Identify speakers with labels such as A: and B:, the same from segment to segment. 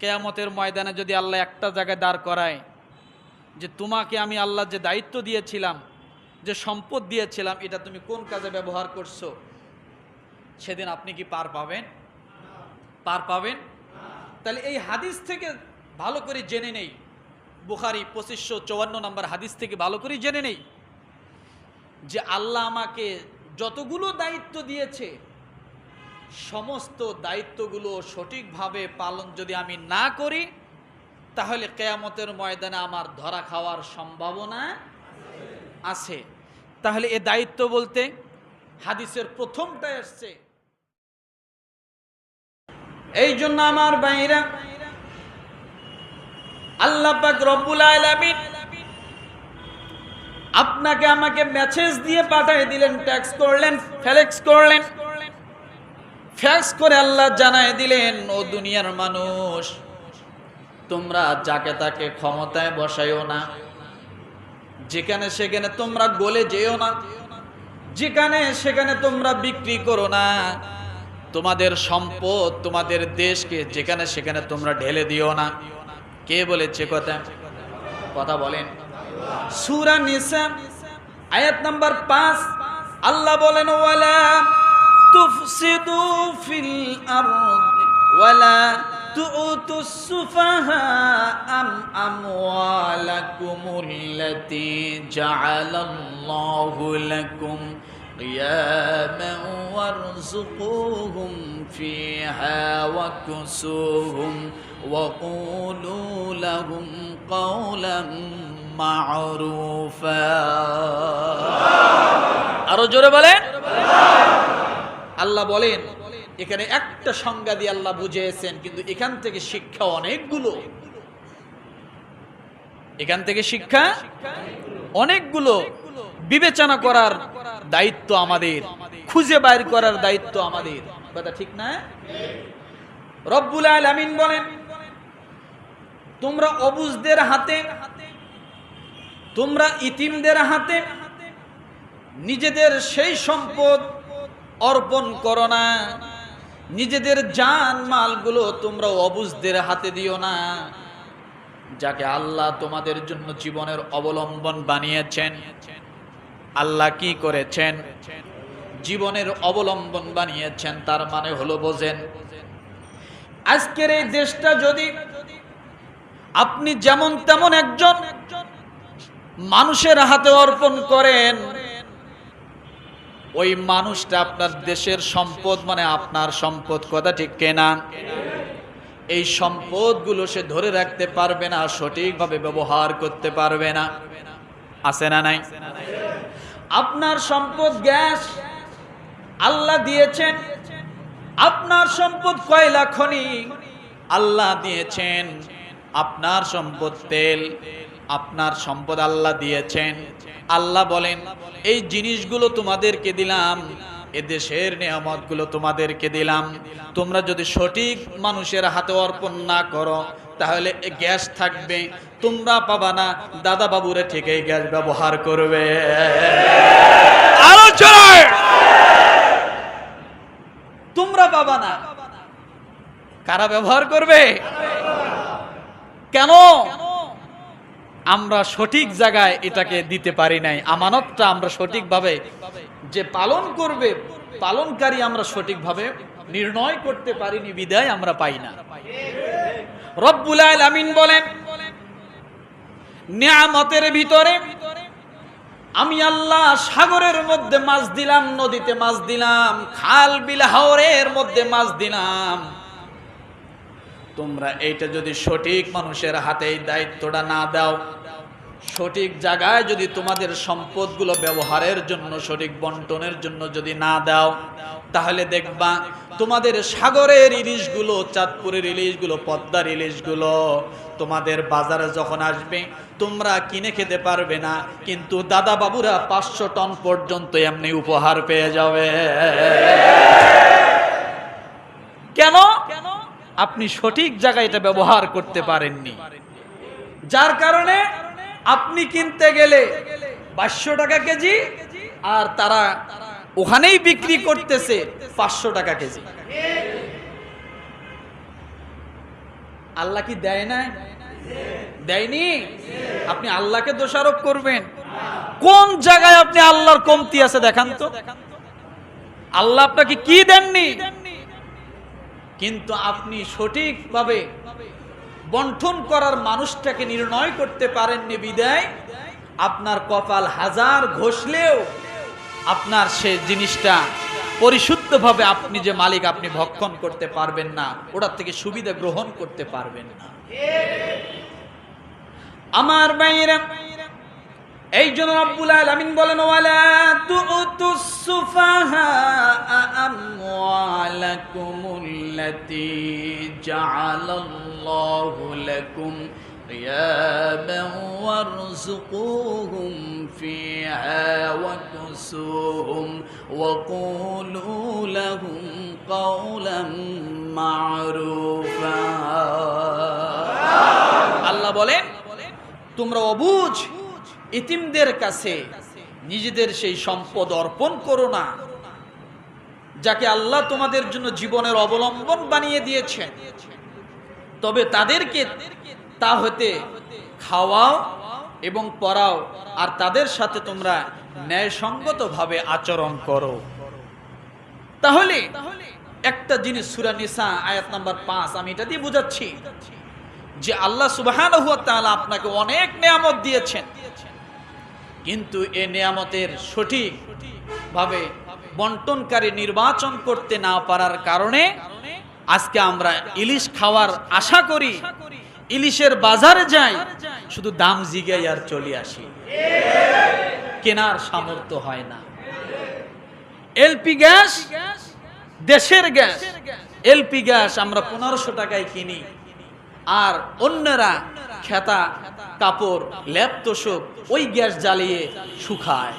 A: কেয়ামতের ময়দানে যদি আল্লাহ একটা জায়গায় দাঁড় করায় যে তোমাকে আমি আল্লাহ যে দায়িত্ব দিয়েছিলাম, যে সম্পদ দিয়েছিলাম, এটা তুমি কোন কাজে ব্যবহার করছ? সেদিন আপনি কি পার পাবেন? পার পাবেন? তাহলে এই হাদিস থেকে ভালো করে জেনে নেই। বুখারি পঁচিশশো চুয়ান্ন নম্বর হাদিস থেকে ভালো করে জেনে নেই যে আল্লাহ আমাকে যতগুলো দায়িত্ব দিয়েছে সমস্ত দায়িত্বগুলো সঠিকভাবে পালন যদি আমি না করি, তাহলে কেয়ামতের ময়দানে আমার ধরা খাওয়ার সম্ভাবনা আছে। তাহলে এ দায়িত্ব বলতে হাদিসের প্রথমটা এসছে এই জন্য আমার বাইরা আল্লাহ রব্বুল আলামিন আপনাকে আমাকে মেসেজ দিয়ে পাঠিয়ে দিলেন ট্যাক্স করলেন ফ্লেক্স করলেন। ফ্যাক্স করে আল্লাহ জানাই দিলেন, ও দুনিয়ার মানুষ, তোমরা যাকে তাকে ক্ষমতায় বসাইও না। যেখানে সেখানে তোমরা গলে যেও না। যেখানে সেখানে তোমরা বিক্রি করো না। তোমাদের সম্পদ তোমাদের দেশকে যেখানে সেখানে তোমরা ঢেলে দিও না। কে বলেছে কথা? কথা বলেন। সুরা নিসা, আয়াত নাম্বার পাঁচ, আল্লাহ বলেন, ওয়ালা تفسدوا في الأرض ولا تؤتوا السفهاء أم أموالكم التي جعل الله لكم قياما وارزقوهم فيها وكسوهم وقولوا لهم قولا معروفا. أرجو بلين আল্লাহ বলেন, এখানে একটা সংজ্ঞা দিয়ে আল্লাহ বুঝিয়েছেন, কিন্তু এখান থেকে শিক্ষা অনেকগুলো। এখান থেকে শিক্ষা অনেকগুলো। বিবেচনা করার দায়িত্ব আমাদের, খুঁজে বাইর করার দায়িত্ব আমাদের। কথা ঠিক না? রব্বুল আলামিন বলেন, তোমরা অবুজদের হাতে, তোমরা ইতিমদের হাতে, নিজেদের সেই সম্পদ অর্পণ করো না। নিজেদের জান মালগুলো তোমরা অবুজদের হাতে দিও না। যাকে আল্লাহ তোমাদের জন্য জীবনের অবলম্বন বানিয়েছেন, আল্লাহ কি করেছেন? জীবনের অবলম্বন বানিয়েছেন, তার মানে হলো বোঝেন, আজকের এই দেশটা যদি আপনি যেমন তেমন একজন মানুষের হাতে অর্পণ করেন ওই মানুষটা আপনার দেশের সম্পদ মানে আপনার সম্পদ, কথা ঠিক কেনা? এই সম্পদগুলো সে ধরে রাখতে পারবে না, সঠিকভাবে ব্যবহার করতে পারবে না। আছে না নাই? আপনার সম্পদ গ্যাস, আল্লাহ দিয়েছেন। আপনার সম্পদ কয়লা, খনি, আল্লাহ দিয়েছেন। আপনার সম্পদ তেল। আপনার সম্পদ আল্লাহ দিয়েছেন। আল্লাহ বলেন, এই জিনিসগুলো তোমাদেরকে দিলাম, এ দেশের নিয়ামতগুলো তোমাদেরকে দিলাম। তোমরা যদি সঠিক মানুষের হাতে অর্পণ না করো, তাহলে গ্যাস থাকবে। তোমরা পাবা না দাদা বাবুরে ঠিক এই গ্যাস ব্যবহার করবে। তোমরা পাবা না। কারা ব্যবহার করবে? কেন? আমরা সঠিক জায়গায় এটাকে দিতে পারি নাই। আমানতটা আমরা সঠিকভাবে যে পালন করবে, পালনকারী আমরা সঠিকভাবে নির্ণয় করতে পারিনি, বিদায় আমরা পাই না। রব্বুল আমিন বলেন, নিয়ামতের ভিতরে আমি আল্লাহ সাগরের মধ্যে মাছ দিলাম, নদীতে মাছ দিলাম খাল বিল হাওরের মধ্যে মাছ দিলাম। তোমরা এইটা যদি সঠিক মানুষের হাতে এই দায়িত্বটা না দাও, সঠিক জায়গায় যদি তোমাদের সম্পদগুলো ব্যবহারের জন্য, সঠিক বন্টনের জন্য যদি না দাও, তাহলে দেখবা তোমাদের সাগরের ইলিশগুলো, চাঁদপুরের ইলিশগুলো, পদ্মার ইলিশগুলো তোমাদের বাজারে যখন আসবে, তোমরা কিনে খেতে পারবে না, কিন্তু দাদা বাবুরা পাঁচশো টন পর্যন্ত এমনি উপহার পেয়ে যাবে। কেন? আপনি সঠিক জায়গায় এটা ব্যবহার করতে পারেননি। যার কারণে আপনি কিনতে গেলে বাইশশো টাকা কেজি আর তারা ওখানেই বিক্রি করতেছে পাঁচশো টাকা কেজি। আল্লাহ কি দেয় না দেয়নি? আপনি আল্লাহকে দোষারোপ করবেন। কোন জায়গায় আপনি আল্লাহর কমতি আছে দেখান তো। আল্লাহ আপনাকে কি দেননি? কিন্তু আপনি সঠিকভাবে বন্টন করার মানুষটাকে নির্ণয় করতে পারেননি বিদায়। আপনার কপাল হাজার ঘষলেও আপনার সে জিনিসটা পরিশুদ্ধভাবে আপনি যে মালিক, আপনি ভক্ষণ করতে পারবেন না, ওটার থেকে সুবিধা গ্রহণ করতে পারবেন না। আমার বাইরে এই জন্য রব্বুল আলামিন বলেন ওয়ালা তুতুস সুফাহা আমওয়ালাকুমুল্লাতী জাআলাল্লাহু লাকুম قياما وارزقوهم فيها وكسوهم وقولوا لهم قولا معروفا আল্লাহ বলেন তোমরা অবুঝ ইতিমদের কাছে নিজেদের সেই সম্পদ অর্পণ করো না, যাকে আল্লাহ তোমাদের জন্য জীবনের অবলম্বন বানিয়ে দিয়েছেন। তবে তাদেরকে তা হতে খাওয়াও এবং পড়াও, আর তাদের সাথে তোমরা ন্যায়সঙ্গতভাবে আচরণ করো। তাহলে একটা জিনিস সুরা নিসা আয়াত নাম্বার পাঁচ, আমি এটা দিয়ে বুঝাচ্ছি যে আল্লাহ তাআলা আপনাকে অনেক নিয়ামত দিয়েছেন। কিন্তু এ নিয়ামতের সঠিক ভাবে বন্টনকারী নির্বাচন করতে না পারার কারণে আজকে আমরা ইলিশ খাওয়ার আশা করি, ইলিশের বাজারে যাই, শুধু দাম জিগাই আর চলে আসি। কেনার সামর্থ্য হয় না। এলপি গ্যাস, দেশের গ্যাস, এলপি গ্যাস আমরা পনেরোশো টাকায় কিনি। আর অন্যরা খেতা কাপড় ল্যাপ তোষক, ওই গ্যাস জ্বালিয়ে শুকায়।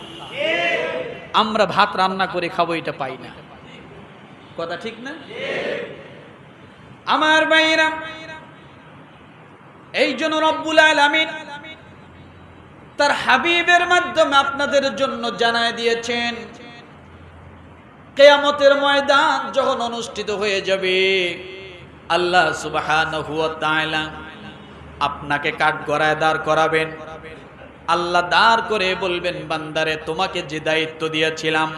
A: আমরা ভাত রান্না করে খাব, এটা পাই না। কথা ঠিক না? আমার বাইরা এই জন্য রব্বুল আলামিন তার হাবিবের মাধ্যমে আপনাদের জন্য জানায় দিয়েছেন, কেয়ামতের ময়দান যখন অনুষ্ঠিত হয়ে যাবে, আল্লাহ তাআলা আপনাকে কাঠ গড়ায় দাঁড় করাবেন। আল্লাহ দাঁড় করে বলবেন, বান্দারে, তোমাকে যে দায়িত্ব দিয়েছিলাম,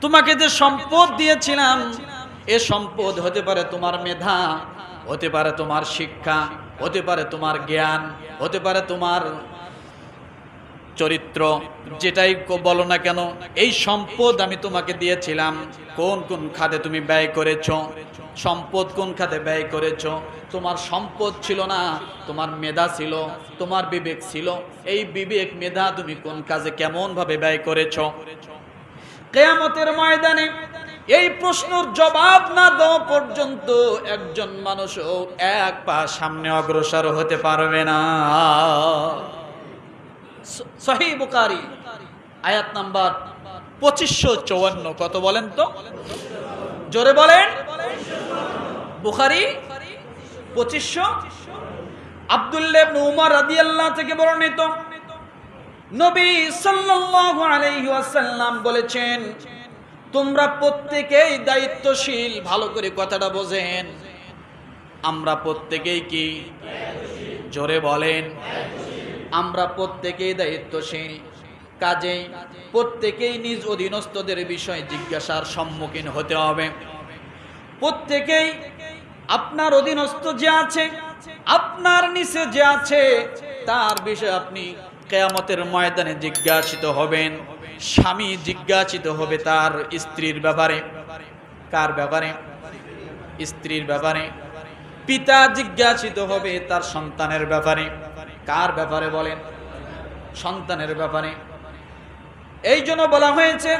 A: তোমাকে যে সম্পদ দিয়েছিলাম, এ সম্পদ হতে পারে তোমার মেধা, হতে পারে তোমার শিক্ষা, হতে পারে তোমার জ্ঞান, হতে পারে তোমার চরিত্র, যেটাই বলো না কেন, এই সম্পদ আমি তোমাকে দিয়েছিলাম। কোন কোন খাতে তুমি ব্যয় করেছ? সম্পদ কোন খাতে ব্যয় করেছ? তোমার সম্পদ ছিল না, তোমার মেধা ছিল, তোমার বিবেক ছিল। এই বিবেক, মেধা তুমি কোন কাজে কেমন ভাবে ব্যয় করেছ? কেয়ামতের ময়দানে এই প্রশ্নের জবাব না দেওয়া পর্যন্ত একজন মানুষও এক পা সামনে অগ্রসর হতে পারবে না। সহি বুকারি আয়াত নাম্বার পঁচিশশো চৌয়ান্ন। কত বলেন তো? জোরে বলেন। বুখারি পঁচিশশো। উমর রাদিয়াল্লাহু থেকে বর্ণিত। নবী সাল্লাল্লাহু আলাইহি ওয়াসাল্লাম বলেছেন, তোমরা প্রত্যেকেই দায়িত্বশীল, ভালো করে কথাটা বোঝেন। আমরা প্রত্যেকেই কি? জোরে বলেন। আমরা প্রত্যেকেই দায়িত্বশীল। কাজেই প্রত্যেকেই নিজ অধীনস্থদের বিষয়ে জিজ্ঞাসার সম্মুখীন হতে হবে। প্রত্যেকেই আপনার অধীনস্থ যে আছে, আপনার নিচে যে আছে, তার বিষয়ে আপনি কেয়ামতের ময়দানে জিজ্ঞাসিত হবেন। স্বামী জিজ্ঞাসিত হবে তার স্ত্রীর ব্যাপারে। কার ব্যাপারে? স্ত্রীর ব্যাপারে। পিতা জিজ্ঞাসিত হবে তার সন্তানের ব্যাপারে। কার ব্যাপারে বলেন? সন্তানের ব্যাপারে। এই জন্য বলা হয়েছে,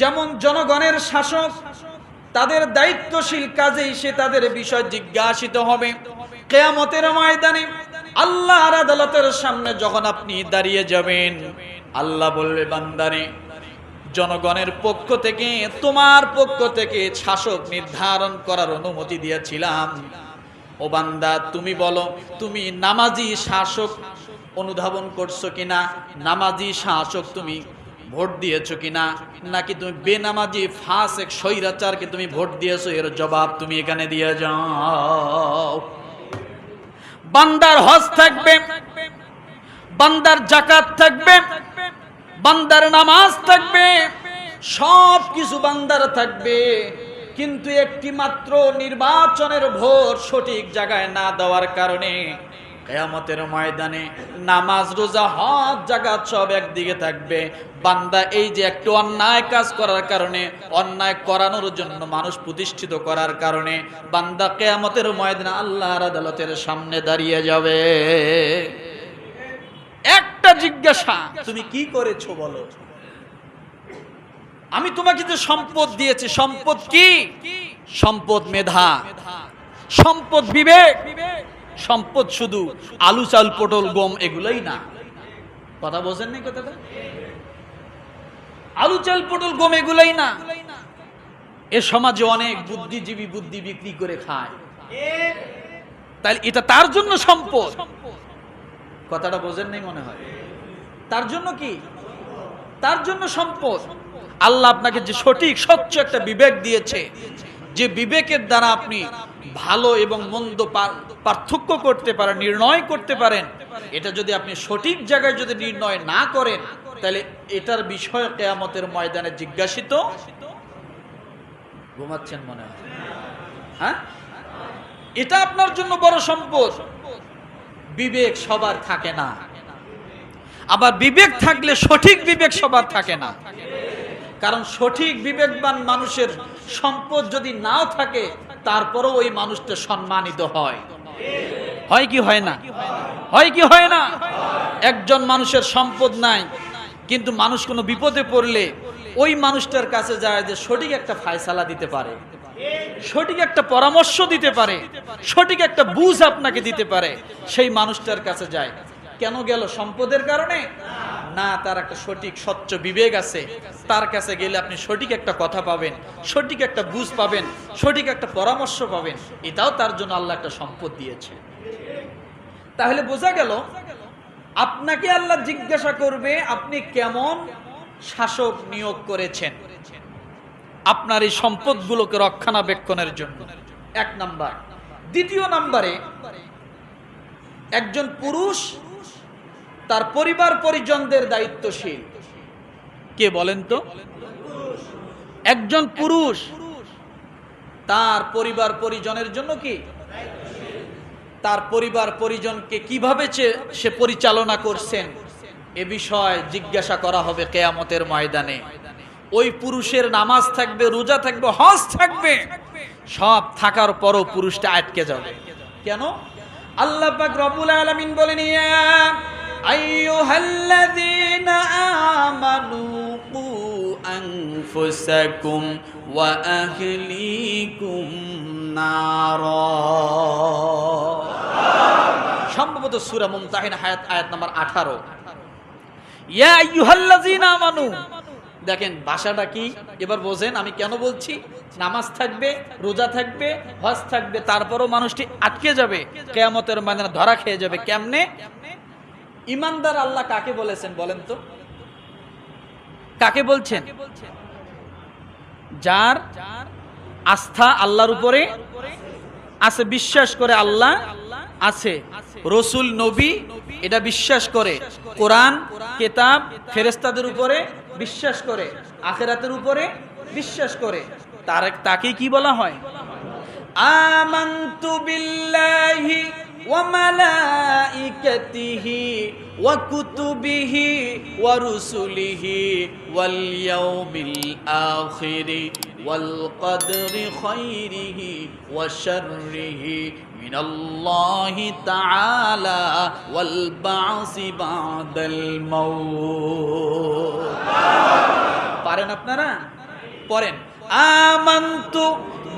A: যেমন জনগণের শাসক, তাদের দায়িত্বশীল কাজেই সে তাদের বিষয় জিজ্ঞাসিত হবে। কেয়ামতের ময়দানে আল্লাহর আদালতের সামনে যখন আপনি দাঁড়িয়ে যাবেন, আল্লাহ বলবে, বান্দারে, জনগণের পক্ষ থেকে, তোমার পক্ষ থেকে শাসক নির্ধারণ করার অনুমতি দিয়েছিলাম। ও বান্দা, তুমি বলো, তুমি নামাজি শাসক অনুধাবন করছ কিনা? নামাজি শাসক তুমি ভোট দিয়েছ কিনা? নাকি তুমি বেনামাজি ফাঁস এক স্বৈরাচারকে তুমি ভোট দিয়েছ? এর জবাব তুমি এখানে দিয়ে যাও। বান্দার হজ থাকবে, বান্দার জাকাত থাকবে, বান্দার নামাজ থাকবে সব কিছু বান্দার থাকবে। কিন্তু একটি মাত্র নির্বাচনের ভোট সঠিক জায়গায় না দেওয়ার কারণে কেয়ামতের ময়দানে নামাজ, রোজা, হজ জাগাত সব একদিকে থাকবে। বান্দা এই যে একটু অন্যায় কাজ করার কারণে, অন্যায় করানোর জন্য মানুষ প্রতিষ্ঠিত করার কারণে বান্দা কেয়ামতের ময়দানে আল্লাহর আদালতের সামনে দাঁড়িয়ে যাবে। একটা জিজ্ঞাসা, তুমি কি করেছ বলো? আমি তোমাকে যে সম্পদ দিয়েছি, সম্পদ কি? সম্পদ মেধা। সম্পদ বিবেক। সম্পদ শুধু আলু, চাল, পটল, গম এগুলোই না। কথা বোঝেন নাই কথাটা? আলু, চাল, পটল, গম এগুলোই না। এ সমাজে অনেক বুদ্ধিজীবী বুদ্ধি বিক্রি করে খায়। তাহলে এটা তার জন্য সম্পদ। কথাটা বোঝেন নাই মনে হয়। তার জন্য কি? তার জন্য সম্পদ। আল্লাহ আপনাকে যে সঠিক, স্বচ্ছ একটা বিবেক দিয়েছে, যে বিবেকের দ্বারা আপনি ভালো এবং মন্দ পার্থক্য করতে পারেন, নির্ণয় করতে পারেন, এটা যদি আপনি সঠিক জায়গায় যদি নির্ণয় না করেন, তাহলে এটার বিষয় কেয়ামতের ময়দানে জিজ্ঞাসিত ঘুমাচ্ছেন মনে হয়। হ্যাঁ? এটা আপনার জন্য বড় সম্পদ। বিবেক সবার থাকে না। আবার বিবেক থাকলে সঠিক বিবেক সবার থাকে না। কারণ সঠিক বিবেকবান মানুষের সম্পদ যদি নাও থাকে, তারপরও ওই মানুষটা সম্মানিত হয়। হয় কি হয় না? হয় কি হয় না? একজন মানুষের সম্পদ নাই, কিন্তু মানুষ কোনো বিপদে পড়লে ওই মানুষটার কাছে যায় যে সঠিক একটা ফায়সালা দিতে পারে, সঠিক একটা পরামর্শ দিতে পারে, সঠিক একটা বুঝ আপনাকে দিতে পারে, সেই মানুষটার কাছে যায়। কেন গেল? সম্পদের কারণে? না, তার একটা সঠিক, স্বচ্ছ বিবেক আছে। তার কাছে গেলে আপনি সঠিক একটা কথা পাবেন, সঠিক একটা বুঝ পাবেন, সঠিক একটা পরামর্শ পাবেন। এটাও তার জন্য আল্লাহ একটা সম্পদ দিয়েছে। তাহলে বোঝা গেল, আপনাকে আল্লাহ জিজ্ঞাসা করবে, আপনি কেমন শাসক নিয়োগ করেছেন? আপনার এই সম্পদগুলোকে রক্ষণাবেক্ষণের জন্য। এক নাম্বার। দ্বিতীয় নাম্বারে, একজন পুরুষ তার পরিবার পরিজনদের দায়িত্বশীল। কে বলেন তো? একজন পুরুষ। তার পরিবার পরিজনের জন্য কি? তার পরিবার পরিজনকে কীভাবে সে পরিচালনা করছেন? এ বিষয়ে জিজ্ঞাসা করা হবে কেয়ামতের ময়দানে। ওই পুরুষের নামাজ থাকবে, রোজা থাকবে, হজ থাকবে। সব থাকার পরও পুরুষটা আটকে যাবে। কেন? আল্লাহ পাক রব্বুল আলামিন বলেন, ইয়া আইয়ুহাল্লাযীনা আমানু কু আনফুসাকুম ওয়া আহলিকুম নারা সম্ভবত সূরা মুমতাহিন হায়াত আয়াত নাম্বার 18 ইয়া আইয়ুহাল্লাযীনা আমানু। দেখেন, ভাষাটা কি? এবার বোঝেন, আমি কেন বলছি? নামাজ থাকবে, রোজা থাকবে, হজ থাকবে, তারপরও মানুষটি আটকে যাবে। কেয়ামতের মানে ধরা খেয়ে যাবে। কেমনে? ইমানদার আল্লাহ কাকে বলেছেন বলেন তো? কাকে বলছেন? যার আস্থা আল্লাহর উপরে আছে, বিশ্বাস করে আল্লাহ আছে। রসুল, নবী, এটা বিশ্বাস করে। কোরআন, কেতাব ফেরেস্তাদের উপরে বিশ্বাস করে। আখেরাতের উপরে বিশ্বাস করে। তার তাকে কি বলা হয়? আমান্তু বিল্লাহি وملائكته وكتبه ورسله واليوم الآخر والقدر خيره وشره من الله تعالى والبعث بعد الموت পারেন আপনারা পড়েন আমান্তু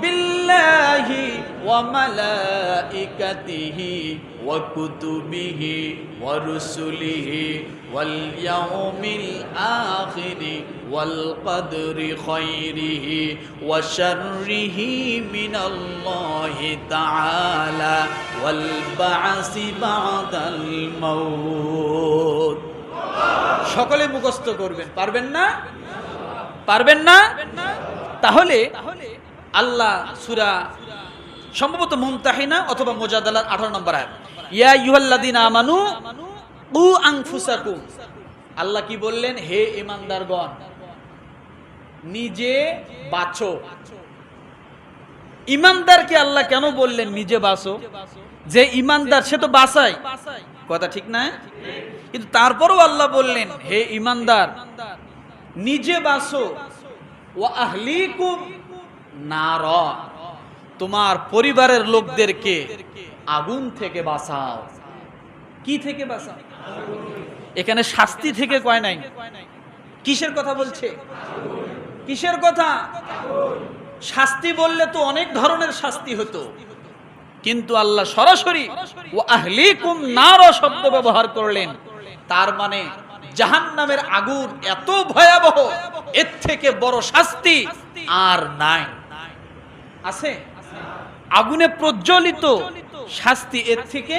A: বিল্লাহি ওয়াল ইয়াউমিল আখিরি ওয়াল কদরি খাইরিহি ওয়া শাররিহি মিনাল্লাহি তাআলা ওয়াল বা'সি বা'দাল মাউত সকলে মুখস্থ করবেন পারবেন না? পারবেন না? তাহলে আল্লাহ সুরা সম্ভবত মুমতাহিনা অথবা মোজাদালার আঠারো নম্বর আয়াত। ইয়া ইউহাল্লাদিন আমানু উ আংফুসাকুম আল্লাহ কি বললেন? হে ইমানদারগণ নিজে বাঁচো। ইমানদারকে আল্লাহ কেন বললেন নিজে বাঁচো? যে ইমানদার সে তো বাঁচায়। কথা ঠিক না? কিন্তু তারপরও আল্লাহ বললেন, হে ইমানদার নিজে বাঁচো। ও আহলিকুম নার। তোমার পরিবারের লোকদেরকে আগুন থেকে বাঁচাও। কি থেকে বাঁচাও? এখানে শাস্তি থেকে কয় নাই? কিসের কথা বলছে? কিসের কথা? শাস্তি বললে তো অনেক ধরনের শাস্তি হতো। কিন্তু আল্লাহ সরাসরি ও আহলিকুম নার শব্দ ব্যবহার করলেন। তার মানে জাহান্নামের আগুন এত ভয়াবহ, এর থেকে বড় শাস্তি আর নাই। আছে? আগুনে প্রজ্বলিত শাস্তি এর থেকে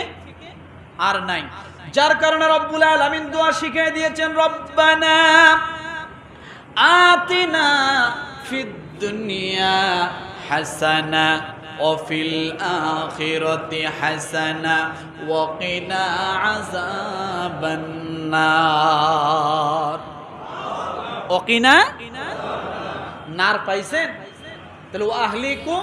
A: আর নাই যার কারণে রব্বুল আলামিন দোয়া শিখিয়ে দিয়েছেন রব্বানা আতিনা ফিদ দুনিয়া হাসানা وفي الآخرة حسنة وقنا عذاب النار وقنا নার পাইছেন তাহলে ও আহলিকুম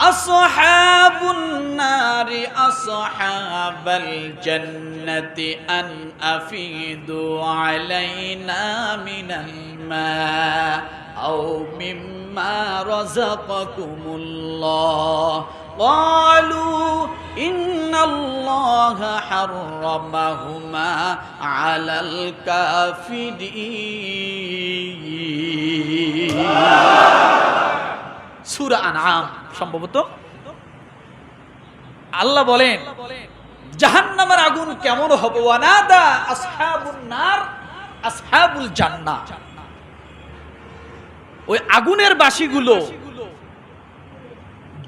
A: أصحاب النار أصحاب الجنة أن أفيدوا علينا من الماء أو مما رزقكم الله. قالوا إن الله حرمهما على الكافرين. سورة أنعام. সম্ভবত? আল্লাহ বলেন, জাহান্নামের আগুন কেমন হবে? ওই আগুনের বাসিগুলো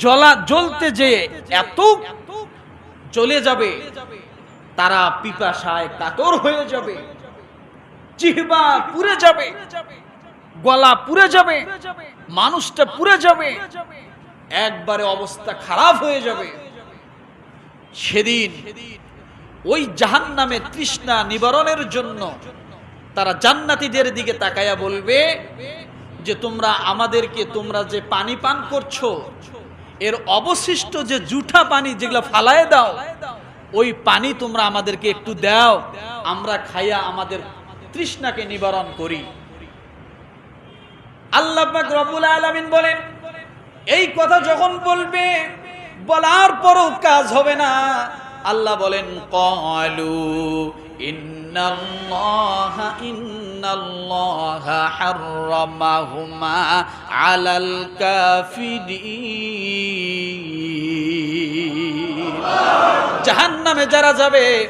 A: জ্বলা জ্বলতে যে এত চলে যাবে, তারা পিপাসায় কাতর হয়ে যাবে জিহবা পুড়ে যাবে, গলা পুড়ে যাবে, মানুষটা পুড়ে যাবে একবারে অবস্থা খারাপ হয়ে যাবে। সেদিন ওই জাহান নামে তৃষ্ণা নিবারণের জন্য তারা জান্নাতীদের দিকে তাকায়া বলবে যে, তোমরা আমাদেরকে তোমরা যে পানি পান করছ, এর অবশিষ্ট যে জুঠা পানি যেগুলো ফালায় দাও, ওই পানি তোমরা আমাদেরকে একটু দাও, আমরা খাইয়া আমাদের তৃষ্ণাকে নিবারণ করি। আল্লাহ পাক রব্বুল আলামিন বলেন এই কথা যখন বলবে, বলার পরও কাজ হবে না। আল্লাহ বলেন, কলু আলাল কাফিরিন। জাহান্নামে যারা যাবে,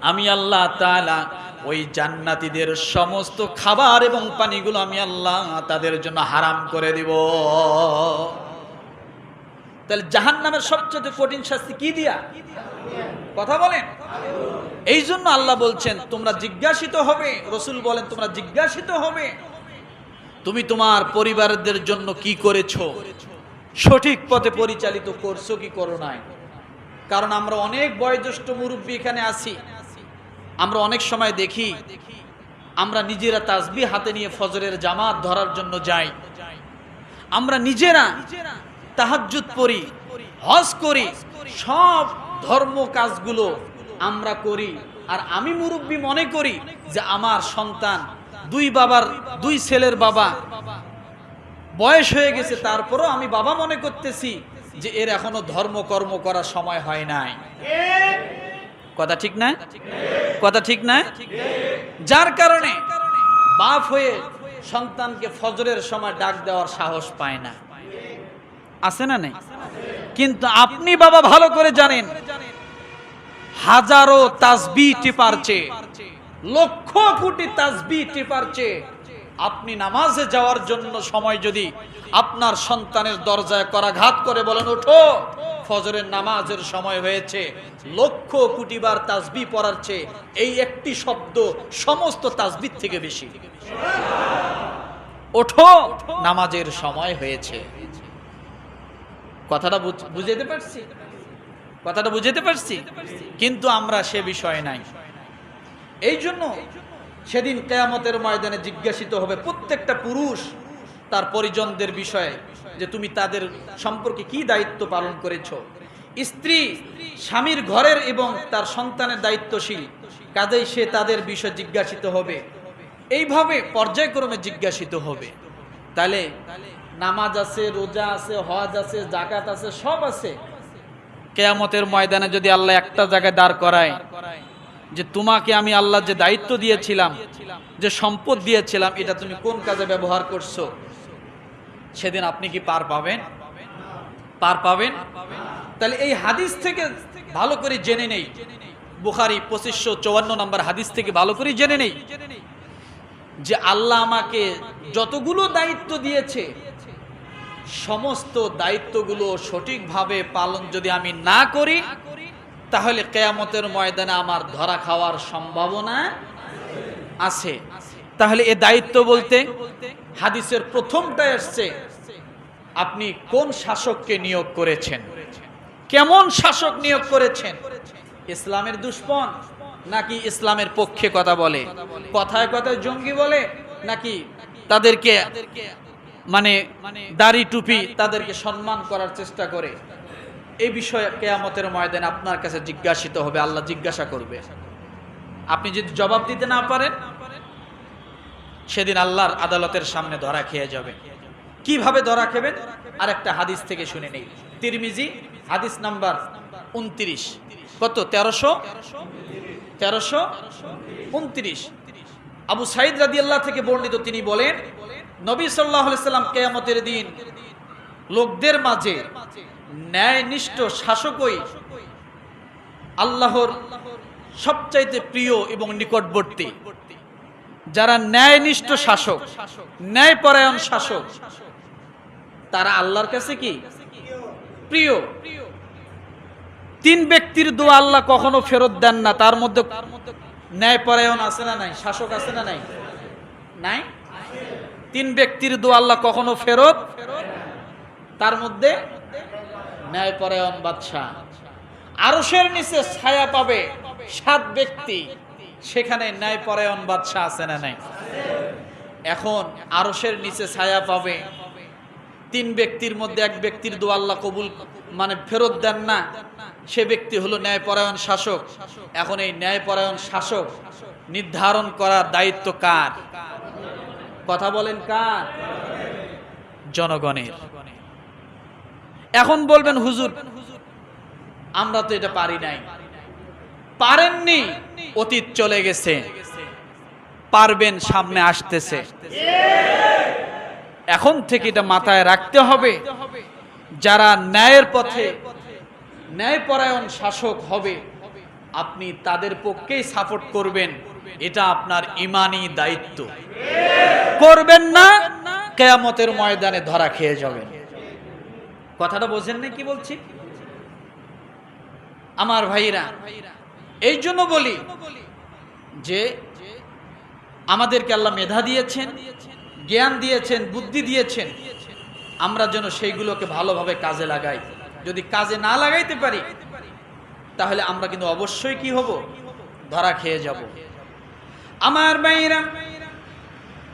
A: আমি আল্লাহ তাআলা ওই জান্নাতীদের সমস্ত খাবার এবং পানিগুলো আমি আল্লাহ তাদের জন্য হারাম করে দিব। তাহলে জাহান নামের সবচেয়ে কঠিন শাস্তি কি দিয়া? কথা বলেন। এই জন্য আল্লাহ বলছেন, তোমরা জিজ্ঞাসিত হবে। রসুল বলেন, তোমরা জিজ্ঞাসিত হবে। তুমি তোমার পরিবারদের জন্য কি করেছ? সঠিক পথে পরিচালিত করছ কি করো নাই? কারণ আমরা অনেক বয়োজ্যেষ্ঠ মুরব্বী এখানে আছি। আমরা অনেক সময় দেখি, আমরা নিজেরা তাজবি হাতে নিয়ে ফজরের জামাত ধরার জন্য যাই। আমরা নিজেরা তাহাজ্জুদ পড়ি, হজ করি, সব ধর্ম কাজগুলো আমরা করি। আর আমি মুরব্বী মনে করি যে আমার সন্তান, দুই বাবার, দুই ছেলের বাবা বয়স হয়ে গেছে, তারপরও আমি বাবা মনে করতেছি যে এর এখনও ধর্মকর্ম করার সময় হয় নাই। কথা ঠিক না কথা ঠিক না যার কারণে বাপ হয়ে সন্তানকে ফজরের সময় ডাক দেওয়ার সাহস পায় না। আছে না নেই? কিন্তু আপনি বাবা ভালো করে জানেন, হাজারো তাসবি টিপার চেয়ে, লক্ষ কোটি তাসবি টেপার চেয়ে আপনি নামাজে যাওয়ার জন্য সময় যদি আপনার সন্তানের দরজায় করাঘাত করে বলেন, ওঠো, ফজরের নামাজের সময় হয়েছে। লক্ষ কোটিবার তাজবি পড়ার চেয়ে এই একটি শব্দ সমস্ত তাজবির থেকে বেশি। ওঠো, নামাজের সময় হয়েছে। কথাটা বুঝ- বুঝাতে পারছি? কথাটা বুঝাতে পারছি? কিন্তু আমরা সে বিষয়ে নাই। এই জন্য সেদিন কেয়ামতের ময়দানে জিজ্ঞাসিত হবে প্রত্যেকটা পুরুষ তার পরিজনদের বিষয়ে যে তুমি তাদের সম্পর্কে কি দায়িত্ব পালন করেছ? স্ত্রী স্বামীর ঘরের এবং তার সন্তানের দায়িত্বশীল। কাজেই সে তাদের বিষয়ে জিজ্ঞাসিত হবে। এইভাবে পর্যায়ক্রমে জিজ্ঞাসিত হবে। তাহলে নামাজ আছে, রোজা আছে, হজ আছে জাকাত আছে, সব আছে। কেয়ামতের ময়দানে যদি আল্লাহ একটা জায়গায় দাঁড় করায় যে তোমাকে আমি আল্লাহ যে দায়িত্ব দিয়েছিলাম, যে সম্পদ দিয়েছিলাম, এটা তুমি কোন কাজে ব্যবহার করছ? সেদিন আপনি কি পার পাবেন? পার পাবেন? তাহলে এই হাদিস থেকে ভালো করে জেনে নেই। বুখারি পঁচিশশো চুয়ান্ন নম্বর হাদিস থেকে ভালো করে জেনে নেই যে আল্লাহ আমাকে যতগুলো দায়িত্ব দিয়েছে, সমস্ত দায়িত্বগুলো সঠিকভাবে পালন যদি আমি না করি, তাহলে কেয়ামতের ময়দানে আমার ধরা খাওয়ার সম্ভাবনা আছে। তাহলে এ দায়িত্ব বলতে হাদিসের প্রথমটা এসছে আপনি কোন শাসককে নিয়োগ করেছেন? কেমন শাসক নিয়োগ করেছেন? ইসলামের দুশ্মন নাকি ইসলামের পক্ষে কথা বলে? কথায় কথায় জঙ্গি বলে নাকি তাদেরকে মানে দাড়ি টুপি তাদেরকে সম্মান করার চেষ্টা করে? এই বিষয়ে কেয়ামতের ময়দানে আপনার কাছে জিজ্ঞাসিত হবে, আল্লাহ জিজ্ঞাসা করবে। আপনি যদি জবাব দিতে না পারেন, সেদিন আল্লাহর আদালতের সামনে ধরা খেয়ে যাবে কীভাবে ধরা খেবেন? আর একটা হাদিস থেকে শুনে নেই। তিরমিজি হাদিস নাম্বার উনত্রিশ। কত? তেরোশো? তেরোশো? উনত্রিশ। আবু সাইদ রাদি আল্লাহ থেকে বর্ণিত তিনি বলেন, নবী সাল্লাহ সাল্লাম কেয়ামতের দিন লোকদের মাঝে ন্যায়নিষ্ঠ শাসকই আল্লাহর সবচাইতে প্রিয় এবং নিকটবর্তী। যারা ন্যায়নিষ্ঠ শাসক, ন্যায়পরায়ণ শাসক, তারা আল্লাহর কাছে কি? প্রিয়। তিন ব্যক্তির দোয়া আল্লাহ কখনো ফেরত দেন না। তার মধ্যে ন্যায়পরায়ণ আছে না নাই? শাসক আছে না নাই? নাই? তিন ব্যক্তির দোয়া আল্লাহ কখনো ফেরত তার মধ্যে ন্যায়পরায়ণ বাদশাহ। আরশের নিচে ছায়া পাবে সাত ব্যক্তি। সেখানে ন্যায়পরায়ণ বাদশাহ আছে না নাই? এখন আরশের নিচে ছায়া পাবে তিন ব্যক্তির মধ্যে এক ব্যক্তির দোয়া আল্লাহ কবুল মানে ফেরত দেন না। সে ব্যক্তি হলো ন্যায়পরায়ণ শাসক। এখন এই ন্যায়পরায়ণ শাসক নির্ধারণ করার দায়িত্ব কার? কথা বলেন কার? জনগণের। এখন বলবেন, হুজুর, আমরা তো এটা পারি নাই। পারেননি, অতীত চলে গেছে। পারবেন, সামনে আসতেছে। এখন থেকে এটা মাথায় রাখতে হবে। যারা ন্যায়ের পথে ন্যায়পরায়ণ শাসক হবে, আপনি তাদের পক্ষেই সাপোর্ট করবেন। এটা আপনার ইমানি দায়িত্ব। করবেন না, কেয়ামতের ময়দানে ধরা খেয়ে যাবেন। কথাটা বোঝেন না কি বলছি? আমার ভাইরা, এই জন্য বলি যে আমাদেরকে আল্লাহ মেধা দিয়েছেন, জ্ঞান দিয়েছেন, বুদ্ধি দিয়েছেন। আমরা যেন সেইগুলোকে ভালোভাবে কাজে লাগাই। যদি কাজে না লাগাইতে পারি, তাহলে আমরা কিন্তু অবশ্যই কি হব? ধরা খেয়ে যাব। আমার ভাইরা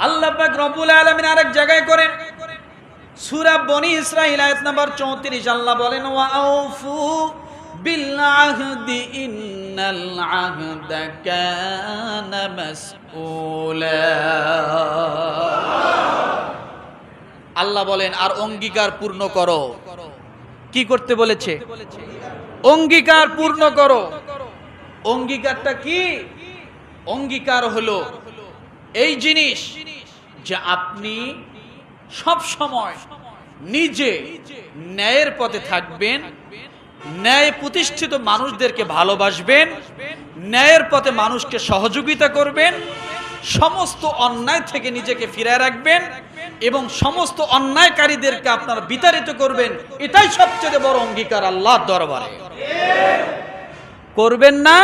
A: আল্লাহ পাক রব্বুল আরেক জায়গায় করেন সূরা বনি ইসরাঈল আয়াত নাম্বার 34 আল্লাহ বলেন আল্লাহ বলেন, আর অঙ্গীকার পূর্ণ করো। কি করতে বলেছে? অঙ্গীকার পূর্ণ করো। অঙ্গীকারটা কি? অঙ্গীকার হলো এই জিনিস যে আপনি সব সময় নিজে ন্যায়ের পথে থাকবেন, ন্যায় প্রতিষ্ঠিত মানুষদেরকে ভালোবাসবেন, ন্যায়ের পথে মানুষকে সহযোগিতা করবেন, সমস্ত অন্যায় থেকে নিজেকে ফিরায় রাখবেন এবং সমস্ত অন্যায়কারীদেরকে আপনার বিতাড়িত করবেন, এটাই সবচেয়ে বড় অঙ্গীকার আল্লাহ দরবারে। করবেন না?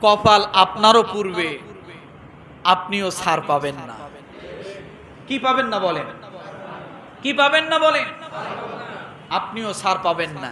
A: কপাল আপনারও পূর্বে, আপনিও সার পাবেন না। কি পাবেন না বলেন? কি পাবেন না বলেন? আপনিও সার পাবেন না।